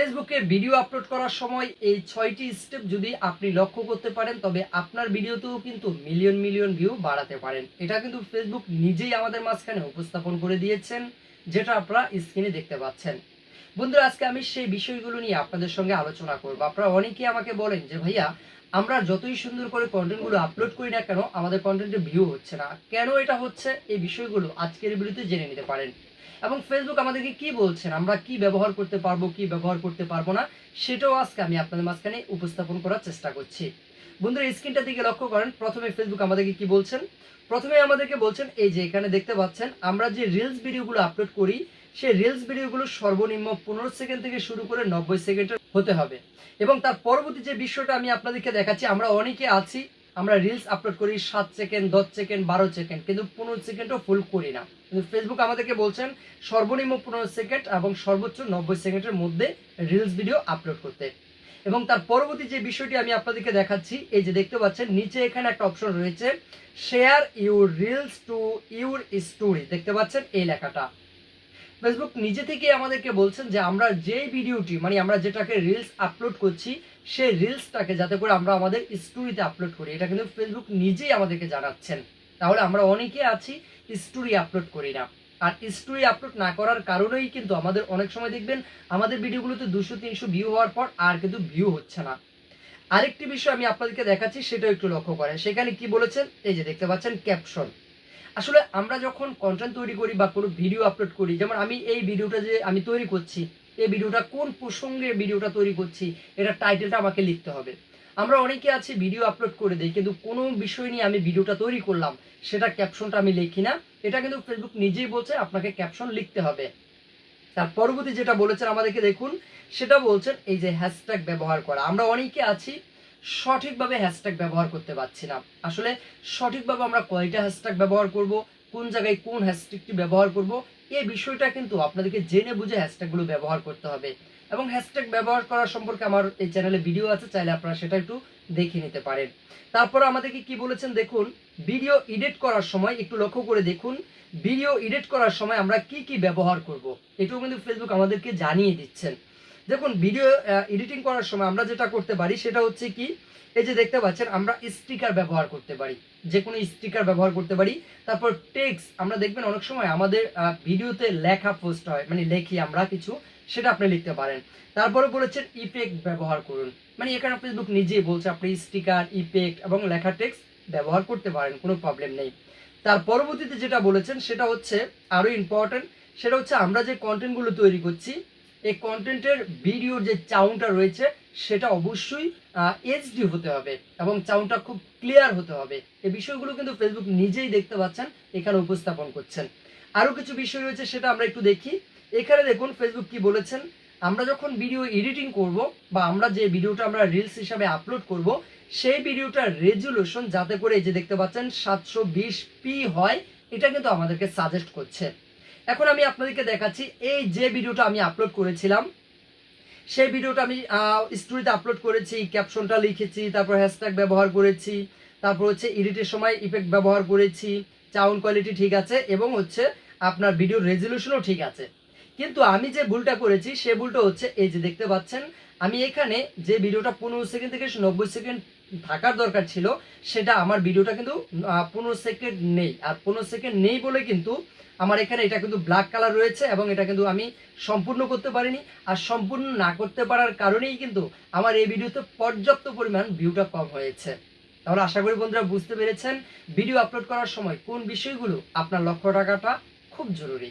ফেসবুকে video upload করার সময় এই ছয়টি স্টেপ যদি আপনি লক্ষ্য করতে পারেন, তবে আপনার ভিডিওতেও কিন্তু মিলিয়ন মিলিয়ন ভিউ বাড়াতে পারেন। এটা কিন্তু ফেসবুক নিজেই আমাদের মাঝখানে উপস্থাপন করে দিয়েছেন, যেটা আপনারা স্ক্রিনে দেখতে পাচ্ছেন। বন্ধুরা, আজকে আমি সেই বিষয়গুলো নিয়ে আপনাদের সঙ্গে আলোচনা করব। আপনারা অনেকেই আমাকে বলেন যে, ভাইয়া আমরা যতই সুন্দর করে কন্টেন্টগুলো আপলোড করি না কেন, আমাদের কন্টেন্টে ভিউ হচ্ছে না। কেন এটা হচ্ছে? এই বিষয়গুলো আজকের ভিডিওতে জেনে নিতে পারেন। এবং ফেসবুক আমাদেরকে কি বলছেন? আমরা কি ব্যবহার করতে পারব, কি ব্যবহার করতে পারব না? সেটাও আজকে আমি আপনাদের মাঝখানে উপস্থাপন করার চেষ্টা করছি। বন্ধুরা স্ক্রিনটা দিকে লক্ষ্য করেন। প্রথমে ফেসবুক আমাদেরকে কি বলছেন? প্রথমে আমাদেরকে বলছেন, এই যে এখানে দেখতে পাচ্ছেন, আমরা যে রিলস ভিডিওগুলো আপলোড করি, সেই রিলস ভিডিওগুলো সর্বনিম্ন পনেরো সেকেন্ড থেকে শুরু করে নব্বই সেকেন্ডের হতে হবে। এবং তার পরবর্তী যে বিষয়টা আমি আপনাদেরকে দেখাচ্ছি, আমরা অনেকে আছি, আমরা রিলস আপলোড করি, সাত সেকেন্ড দশ সেকেন্ড বারো সেকেন্ড কিন্তু পনেরো সেকেন্ডও ফুল করি না। কিন্তু ফেসবুক আমাদেরকে বলছেন, সর্বনিম্ন পনেরো সেকেন্ড এবং সর্বোচ্চ নব্বই সেকেন্ডের মধ্যে রিলস ভিডিও আপলোড করতে। এবং তার পরবর্তী যে বিষয়টি আমি আপনাদেরকে দেখাচ্ছি, এই যে দেখতে পাচ্ছেন, নিচে এখানে একটা অপশন রয়েছে share your reels to your story দেখতে পাচ্ছেন এই লেখাটা। ফেসবুক নিজে থেকে আমাদেরকে বলছেন যে আমরা যে ভিডিওটি মানে আমরা যেটাকে রিলস আপলোড করছি সেই রিলসটাকে যাতে করে আমরা আমাদের স্টোরিতে আপলোড করি। এটা কিন্তু ফেসবুক নিজেই আমাদেরকে জানাচ্ছেন। তাহলে আমরা অনেকে আছি স্টোরি আপলোড করি না। আর স্টোরি আপলোড না করার কারণেই কিন্তু আমাদের অনেক সময় দেখবেন, আমাদের ভিডিওগুলোতে দুশো, তিনশো ভিউ হওয়ার পর আর কিন্তু ভিউ হচ্ছে না। আরেকটি বিষয় আমি আপনাদেরকে দেখাচ্ছি, সেটাও একটু লক্ষ্য করেন। সেখানে কি বলেছেন? এই যে দেখতে পাচ্ছেন ক্যাপশন আসলে আমরা যখন কন্টেন্ট তৈরি করি বা কোনো ভিডিও আপলোড করি, যেমন আমি এই ভিডিওটা যে আমি তৈরি করছি, এই ভিডিওটা কোন প্রসঙ্গে ভিডিওটা তৈরি করছি এটা টাইটেলটা আমাকে লিখতে হবে। আমরা অনেকে আছি ভিডিও আপলোড করে দিই, কিন্তু কোনো বিষয় নিয়ে আমি ভিডিওটা তৈরি করলাম সেটা ক্যাপশনটা আমি লিখি না। এটা কিন্তু ফেসবুক নিজেই বলছে, আপনাকে ক্যাপশন লিখতে হবে। তার পরবর্তী যেটা বলেছেন আমাদেরকে দেখুন, সেটা বলছেন এই যে হ্যাশট্যাগ ব্যবহার করা। আমরা অনেকে আছি সঠিকভাবে হ্যাশট্যাগ ব্যবহার করতে পারছি না। আসলে সঠিকভাবে আমরা কয়টা হ্যাশট্যাগ ব্যবহার করব, কোন জায়গায় কোন হ্যাশট্যাগটি ব্যবহার করব এই বিষয়টা কিন্তু আপনাদেরকে জেনে বুঝে হ্যাশট্যাগুলো ব্যবহার করতে হবে। এবং হ্যাশট্যাগ ব্যবহার করার সম্পর্কে আমার এই চ্যানেলে ভিডিও আছে, চাইলে আপনারা সেটা একটু দেখে নিতে পারেন। তারপর আমাদেরকে কি বলেছেন দেখুন ভিডিও এডিট করার সময় একটু লক্ষ্য করে দেখুন ভিডিও এডিট করার সময় আমরা কি কি ব্যবহার করব এটাও কিন্তু ফেসবুক আমাদেরকে জানিয়ে দিচ্ছেন। দেখুন ভিডিও এডিটিং করার সময় আমরা যেটা করতে পারি সেটা হচ্ছে কি, এই যে দেখতে পাচ্ছেন, আমরা স্টিকার ব্যবহার করতে পারি। যে কোনো স্টিকার ব্যবহার করতে পারি। তারপর টেক্স আমরা দেখবেন অনেক সময় আমাদের ভিডিওতে লেখা পোস্ট হয় মানে লেখি আমরা কিছু, সেটা আপনি লিখতে পারেন। তারপরে বলেছেন ইফেক্ট ব্যবহার করুন। মানে এখানে ফেসবুক নিজেই বলছে, আপনি স্টিকার ইফেক্ট এবং লেখা টেক্সট ব্যবহার করতে পারেন, কোনো প্রবলেম নেই। তার পরবর্তীতে যেটা বলেছেন, সেটা হচ্ছে আরও ইম্পর্টেন্ট সেটা হচ্ছে আমরা যে কন্টেন্টগুলো তৈরি করছি এই কন্টেন্টের ভিডিওর যে চাউনটা রয়েছে, সেটা অবশ্যই এইচডি হতে হবে এবং চাউনটা খুব ক্লিয়ার হতে হবে। এই বিষয়গুলো কিন্তু ফেসবুক নিজেই দেখতে পাচ্ছেন, এখানে উপস্থাপন করছেন। আরও কিছু বিষয় রয়েছে, সেটা আমরা একটু দেখি। এখানে দেখুন ফেসবুক কি বলেছেন, আমরা যখন ভিডিও এডিটিং করব বা আমরা যে ভিডিওটা আমরা রিলস হিসাবে আপলোড করব, সেই ভিডিওটার রেজুলেশন যাতে করে এই যে দেখতে পাচ্ছেন, সাতশো বিশ পি হয়, এটা কিন্তু আমাদেরকে সাজেস্ট করছে। এখন আমি আপনাদেরকে দেখাচ্ছি, এই যে ভিডিওটা আমি আপলোড করেছিলাম, সেই ভিডিওটা আমি স্টোরিতে আপলোড করেছি ক্যাপশনটা লিখেছি, তারপর হ্যাশট্যাগ ব্যবহার করেছি, তারপর হচ্ছে এডিটের সময় ইফেক্ট ব্যবহার করেছি সাউন্ড কোয়ালিটি ঠিক আছে, এবং হচ্ছে আপনার ভিডিও রেজলিউশনও ঠিক আছে। কিন্তু আমি যে ভুলটা করেছি, সে ভুলটা হচ্ছে, এই যে দেখতে পাচ্ছেন আমি এখানে যে ভিডিওটা পনেরো সেকেন্ড থেকে নব্বই সেকেন্ড থাকার দরকার ছিল, সেটা আমার ভিডিওটা কিন্তু পনেরো সেকেন্ড নেই। আর পনেরো সেকেন্ড নেই বলে কিন্তু আমার এখানে এটা কিন্তু ব্ল্যাক কালার রয়েছে এবং এটা কিন্তু আমি সম্পূর্ণ করতে পারিনি। আর সম্পূর্ণ না করতে পারার কারণেই কিন্তু আমার এই ভিডিওতে পর্যাপ্ত পরিমাণ ভিউটা কম হয়েছে। তাহলে আশা করি বন্ধুরা বুঝতে পেরেছেন ভিডিও আপলোড করার সময় কোন বিষয়গুলো আপনার লক্ষ্য রাখাটা খুব জরুরি।